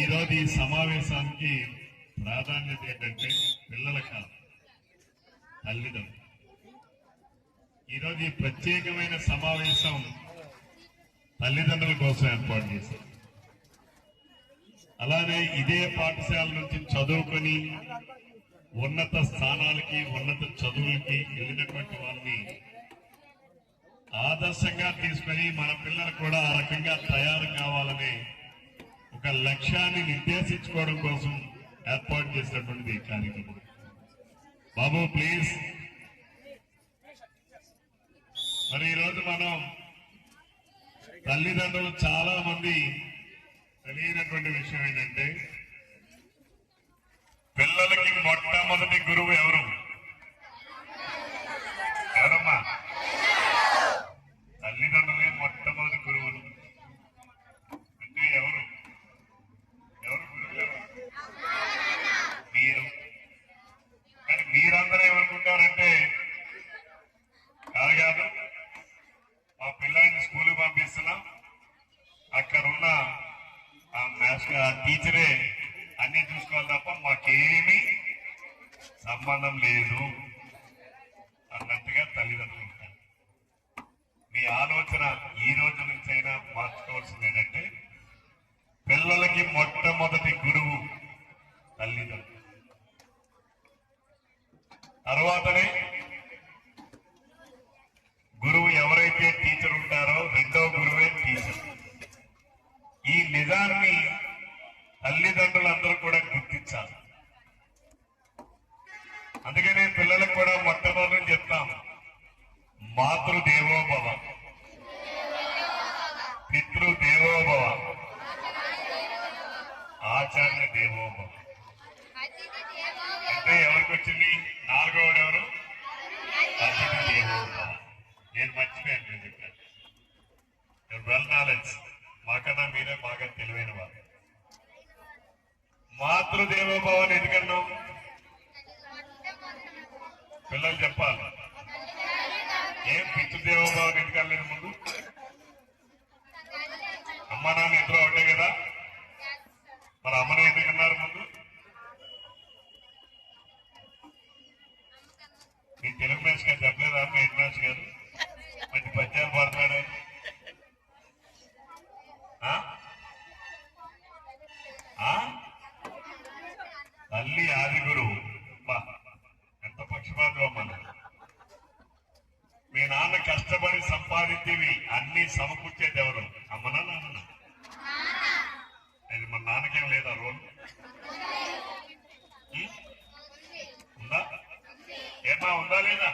ఈరోజు ఈ సమావేశానికి ప్రాధాన్యత ఏంటంటే పిల్లల కాదు తల్లిదండ్రులు. ఈరోజు ఈ ప్రత్యేకమైన సమావేశం తల్లిదండ్రుల కోసం ఏర్పాటు చేశారు. అలానే ఇదే పాఠశాల నుంచి చదువుకొని ఉన్నత స్థానాలకి ఉన్నత చదువులకి వెళ్ళినటువంటి వాళ్ళని ఆదర్శంగా తీసుకొని మన పిల్లలు కూడా ఆ రకంగా తయారు కావాలనే ఒక లక్ష్యాన్ని నిర్దేశించుకోవడం కోసం ఏర్పాటు చేసినటువంటిది కార్యక్రమం. బాబు ప్లీజ్. మరి ఈరోజు మనం తల్లిదండ్రులు చాలా మంది తెలియనటువంటి విషయం ఏంటంటే పిల్లలకి మొట్టమొదటి గురువు ఎవరు ఎవరమ్మా తల్లిదండ్రులే మొట్టమొదటి గురువులు అంటే ఎవరు ఎవరు గురువులు ఎవరు మీరు కానీ మీరందరూ ఏమనుకుంటారంటే కాదు కాదు మా పిల్లల్ని స్కూల్కి పంపిస్తున్నాం అక్కడ ఉన్న ఆ మాస్టర్ ఆ టీచరే అన్ని చూసుకోవాలి తప్ప మాకేమీ సంబంధం లేదు అన్నట్టుగా తల్లిదండ్రులు ఉంటారు. మీ ఆలోచన ఈ రోజు నుంచైనా మార్చుకోవాల్సింది ఏంటంటే పిల్లలకి మొట్టమొదటి గురువు తల్లిదండ్రులు. తర్వాతనే గురువు ఎవరైతే టీచర్ ఉంటారో రెండో గురువే టీచర్. ఈ నిజాన్ని తల్లిదండ్రులందరూ కూడా గుర్తించాలి. అందుకనే పిల్లలకు కూడా మొట్టమొదటి చెప్తాం మాతృదేవోభవ. పితృదేవోభవ. ఆచార్య దేవోభవ అంటే ఎవరికి వచ్చింది నాలుగోడు ఎవరు? అతిథి దేవోభవ నేను మర్చిపోయాను నేను చెప్పాను. వెల్ నాలెడ్జ్ మాకన్నా మీరే బాగా తెలివైన వారు మాతృదేవోభవన్ ఎందుకన్నాం పిల్లలు చెప్పాలి. ఏం పితృదేవోభవన్ ఎందుకలేదు ముందు? అమ్మ నాన్న ఇద్దరు ఒకటే కదా? సమకూర్చేది ఎవరు అమ్మనా నాన్న. అది మన నాన్నకేం లేదా రోల్? ఉందా? ఏమా ఉందా లేదా?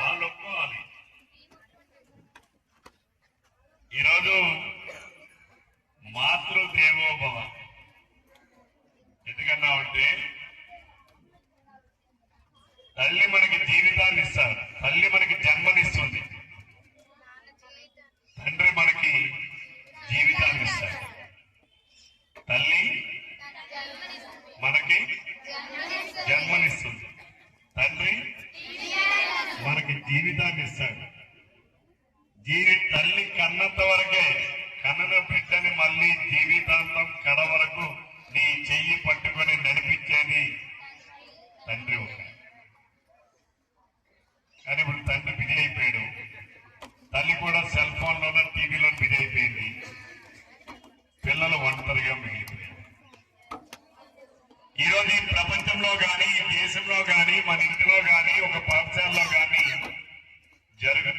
వాళ్ళు ఒప్పుకోవాలి. ఈరోజు మాతృదేవోభవ. ఎందుకన్నా అంటే తల్లి మనకి జీవితాన్ని ఇస్తారు తల్లి మనకి జన్మనిస్తుంది తండ్రి మనకి జీవితాన్ని ఇస్తారు తల్లి మనకి జన్మనిస్తుంది తండ్రి మనకి జీవితాన్ని ఇస్తాడు దీని తల్లి కన్నంత వరకే కన్నన బిడ్డని మళ్ళీ జీవితాంతం కడ వరకు నీ చెయ్యి పట్టుకొని నడిపించేది తండ్రి ఒక. కానీ ఇప్పుడు తండ్రి బిజీ అయిపోయాడు. తల్లి కూడా సెల్ ఫోన్లోనే టీవీలో బిజీ అయిపోయింది. పిల్లలు ఒంటరిగా మిగిలిపోయారు. ఈరోజు ఈ ప్రపంచంలో కానీ దేశంలో కానీ మన ఇంటిలో కానీ ఒక పాఠశాలలో కానీ జరుగు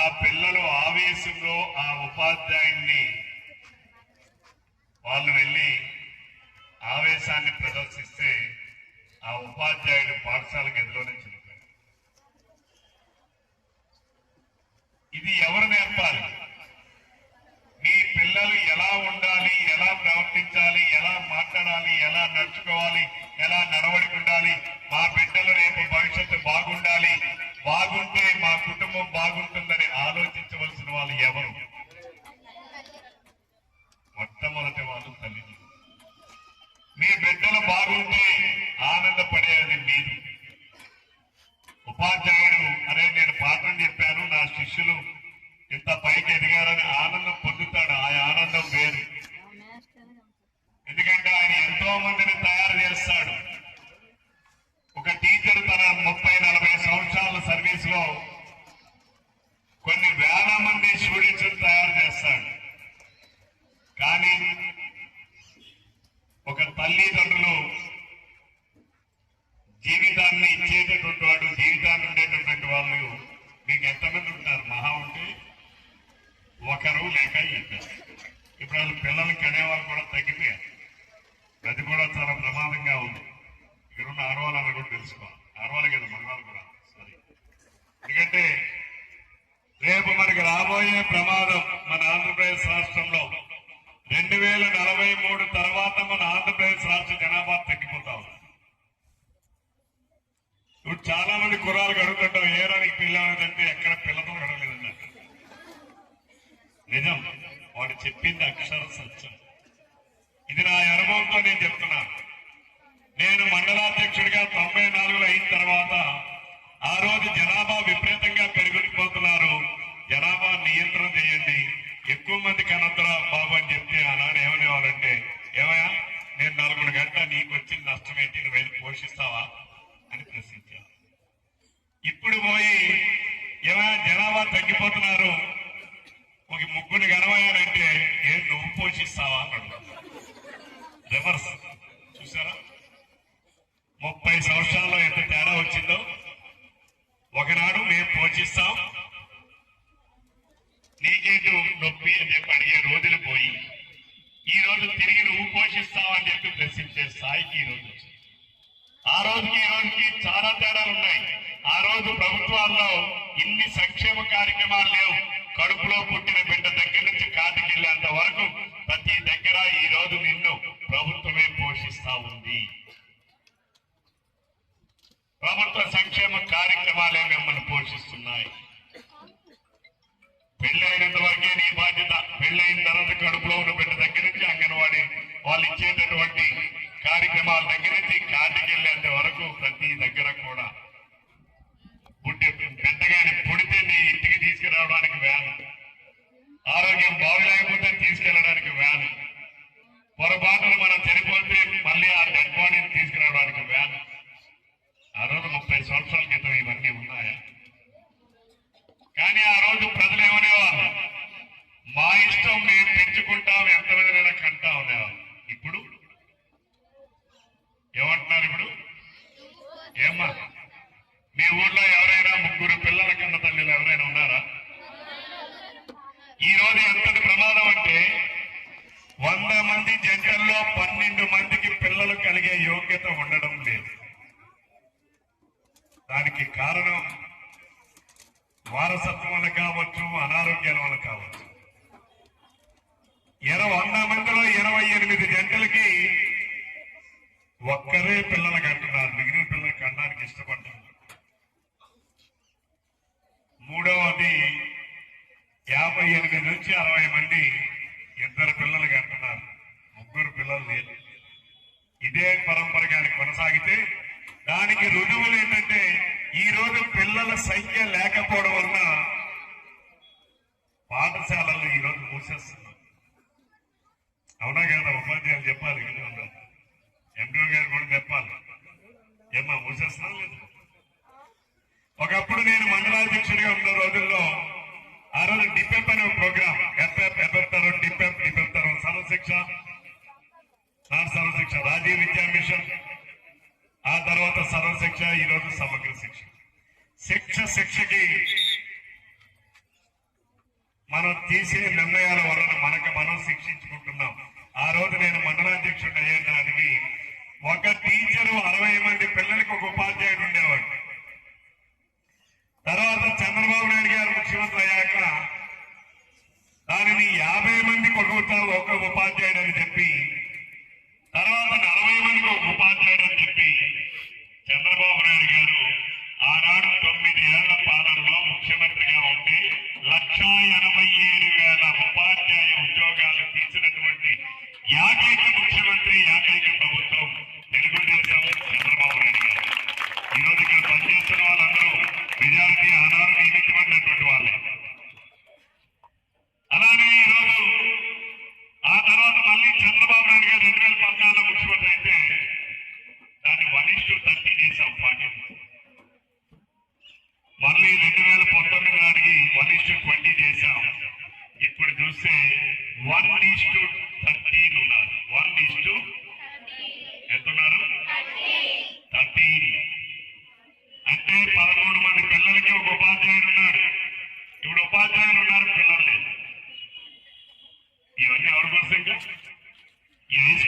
ఆ పిల్లలు ఆవేశంలో ఆ ఉపాధ్యాయుడిని వాళ్ళు వెళ్ళి ఆవేశాన్ని ప్రదర్శిస్తే ఆ ఉపాధ్యాయుడు పాఠశాల గదిలోనే చనిపోయాడు ఇది ఎవరు నేర్పాలి? మీ పిల్లలు ఎలా ఉండాలి? ఎలా ప్రవర్తించాలి? ఎలా మాట్లాడాలి? ఎలా నడుచుకోవాలి? ఆ ఆనందం వేరు ఎందుకంటే ఆయన ఎంతో మందిని తయారు చేస్తాడు ఒక టీచర్ తన ముప్పై నలభై సంవత్సరాల సర్వీస్లో కొన్ని వేల మంది స్టూడెంట్స్ తయారు చేస్తాడు కానీ ఒక తల్లిదండ్రులు జీవితాన్ని ఇచ్చేటటువంటి వాడు జీవితాన్ని ఉండేటటువంటి వాళ్ళు మీకు ఎంతమంది ఉంటారు మహా ఉంటే ఒకరు లేక ఇద్దరు ఇప్పుడు వాళ్ళు పిల్లలు కనేవాళ్ళు కూడా తగ్గిపోయారు అది కూడా చాలా ప్రమాదంగా ఉంది ఇక్కడ ఉన్న ఆడవాళ్ళని కూడా తెలుసుకోవాలి ఆడవాళ్ళు కదా మగవాళ్ళు కూడా సరే ఎందుకంటే రేపు మనకి రాబోయే ప్రమాదం మన ఆంధ్రప్రదేశ్ రాష్ట్రంలో. రెండు వేల నలభై మూడు తర్వాత మన ఆంధ్రప్రదేశ్ రాష్ట్ర జనాభా తగ్గిపోతా ఉంది. ఇప్పుడు చాలా మంది కుర్రాలు గడుగుతుంటాం ఏ రానికి పిల్లలేదంటే ఎక్కడ పిల్లతో గడవలేదన్నట్టు నిజం వాడు చెప్పింది అక్షర సత్యం. ఇది నా అనుభవంతో నేను చెప్తున్నా. నేను మండలాధ్యక్షుడిగా తొంభై నాలుగులో అయిన తర్వాత ఆ రోజు జనాభా విపరీతంగా పెరుగుతున్నారు జనాభా నియంత్రణ చేయండి. ఎక్కువ మంది కనొద్దురా బాబు అని చెప్తే అలానే ఏమనేవాళ్ళంటే ఏమయ్యా నేను నలుగురు గంట నీకు వచ్చిన నష్టం ఏంటి? నువ్వు వెళ్ళి పోషిస్తావా? అని ప్రశ్నించారు. ఇప్పుడు పోయి ఏమైనా జనాభా తగ్గిపోతున్నారు. ఒక ముగ్గురు కనవయ్యానంటే ఏం నువ్వు పోషిస్తావా? అన్నాడు రివర్స్. చూసారా? ముప్పై సంవత్సరాల్లో ఎంత తేడా వచ్చిందో? ఒకనాడు మేము పోషిస్తాం నీకేంటి నొప్పి అని చెప్పి అడిగే రోజులు పోయి ఈ రోజు తిరిగి నువ్వు పోషిస్తావని చెప్పి ప్రశ్నించే స్థాయికి ఈ రోజు. ఆ రోజుకి ఈ రోజుకి చాలా తేడాలు ఉన్నాయి. ఆ రోజు ప్రభుత్వాల్లో ఇన్ని సంక్షేమ కార్యక్రమాలు లేవు. కడుపులో పుట్టిన బిడ్డ దగ్గర నుంచి కాటికెళ్ళేంత వరకు ప్రతి దగ్గర ఈ రోజు నిన్ను ప్రభుత్వమే పోషిస్తా ఉంది. ప్రభుత్వ సంక్షేమ కార్యక్రమాలే మిమ్మల్ని పోషిస్తున్నాయి. పెళ్ళైనంత వరకే నీ బాధ్యత. పెళ్ళైన తర్వాత కడుపులో ఉన్న బిడ్డ దగ్గర నుంచి అంగన్వాడీ వాళ్ళు ఇచ్చేటటువంటి కార్యక్రమాల దగ్గర నుంచి కాటికెళ్ళేంత వరకు ప్రతి దగ్గర కూడా పుట్టి పెద్దగాని పుడితే నీ ఇంటికి తీసుకురావడానికి వ్యాన్. ఆరోగ్యం బాగులేకపోతే తీసుకెళ్ళడానికి వ్యాన్. పొరపాటును మనం చనిపోతే మళ్ళీ ఆ డెడ్ బాడీని తీసుకురావడానికి వ్యాన్ ఆ రోజు ముప్పై సంవత్సరాల క్రితం ఇవన్నీ ఉన్నాయా కానీ ఆ రోజు ప్రజలు ఏమనేవాళ్ళు మా ఇష్టం మేము పెంచుకుంటాం ఎంతమందినైనా కంటా ఉండేవాళ్ళు ఇప్పుడు ఏమంటున్నారు ఇప్పుడు ఏమ్మా మీ ఊర్లో ఎవరైనా ముగ్గురు పిల్లల కన్న తల్లిలు ఎవరైనా ఉన్నారా ఈ రోజు ఎంతటి ప్రమాదం అంటే వంద మంది జంటల్లో పన్నెండు మందికి పిల్లలు కలిగే యోగ్యత ఉండడం లేదు. దానికి కారణం వారసత్వం వల్ల కావచ్చు అనారోగ్యాల వల్ల కావచ్చు. ఇరవై వంద మందిలో ఇరవై ఎనిమిది జంటలకి ఒక్కరే పిల్లలు కంటున్నారు. మిగిలిన పిల్లలు కనడానికి ఇష్టపడ్డారు మూడవది యాభై ఎనిమిది నుంచి అరవై మంది ఇద్దరు పిల్లలు కంటున్నారు ముగ్గురు పిల్లలు లేదు ఇదే పరంపర కానీ కొనసాగితే దానికి రుజువులు ఏంటంటే ఈ రోజు పిల్లల సంఖ్య లేకపోవడం వలన పాఠశాలలు ఈ రోజు మూసేస్తున్నాం అవునా కదా? ఉపాధ్యాయులు చెప్పాలి కదా ఎండిఓ గారు కూడా చెప్పాలి. ఏమా మూసేస్తున్నా లేదు? ఒకప్పుడు నేను మండలాధ్యక్షుడిగా ఉన్న రోజుల్లో ఆ రోజు డిపెప్ అనే ప్రోగ్రామ్. ఎఫ్ఎఫ్ ఎఫెప్తారు డిపెప్ డిపెప్తారు సర్వశిక్ష నాన్ సర్వశిక్ష రాజీవ్ విద్యా మిషన్. ఆ తర్వాత సర్వశిక్ష ఈ రోజు సమగ్ర శిక్ష. శిక్ష శిక్షకి మనం తీసే నిర్ణయాల వలన మనకు మనం శిక్షించుకుంటున్నాం. ఆ రోజు నేను మండలాధ్యక్షుడు అయ్యే ఒక టీచరు అరవై మంది పిల్లలకు ఒక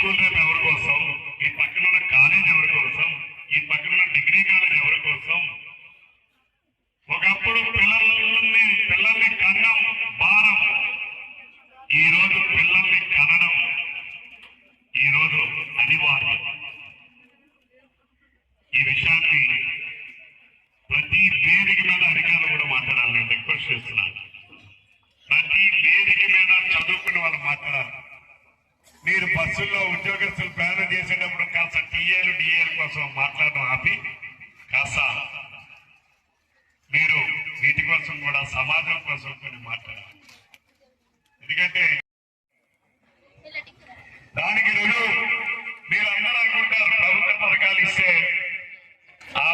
స్కూల్ రేపు ఎవరి కోసం? ఈ పక్కన ఉన్న కాలేజ్ ఎవరి కోసం? ఈ పక్కన ఉన్న డిగ్రీ కాలేజ్ ఎవరి కోసం? ఒకప్పుడు పిల్లల్ని పిల్లల్ని కన్నం భారం. ఈ రోజు పిల్లల్ని కనడం ఈ రోజు అనివార్యం. ఈ విషయాన్ని ప్రతి వేదిక మీద అధికారులు కూడా మాట్లాడాలి నేను రిక్వెస్ట్ చేస్తున్నాను. ప్రతి వేదిక మీద చదువుకున్న వాళ్ళు మాట్లాడాలి. మీరు బస్సుల్లో ఉద్యోగస్తులు ప్రయాణం చేసేటప్పుడు కాస్త టీఏలు డిఏల కోసం మాట్లాడడం ఆపి కాస్త మీరు వీటి కోసం కూడా సమాజం కోసం కొన్ని మాట్లాడాలి. ఎందుకంటే దానికి రుజువు మీరు అందరూ అనుకుంటారు ప్రభుత్వ పథకాలు ఇస్తే ఆ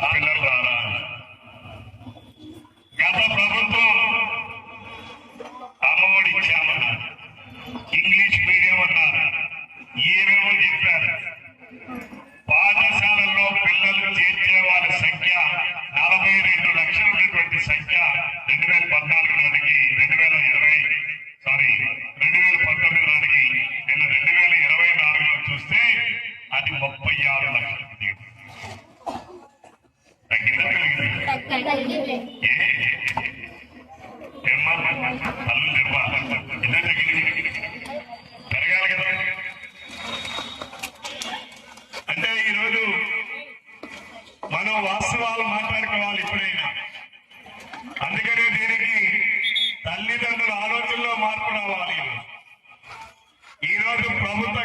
ప్రభుత్వ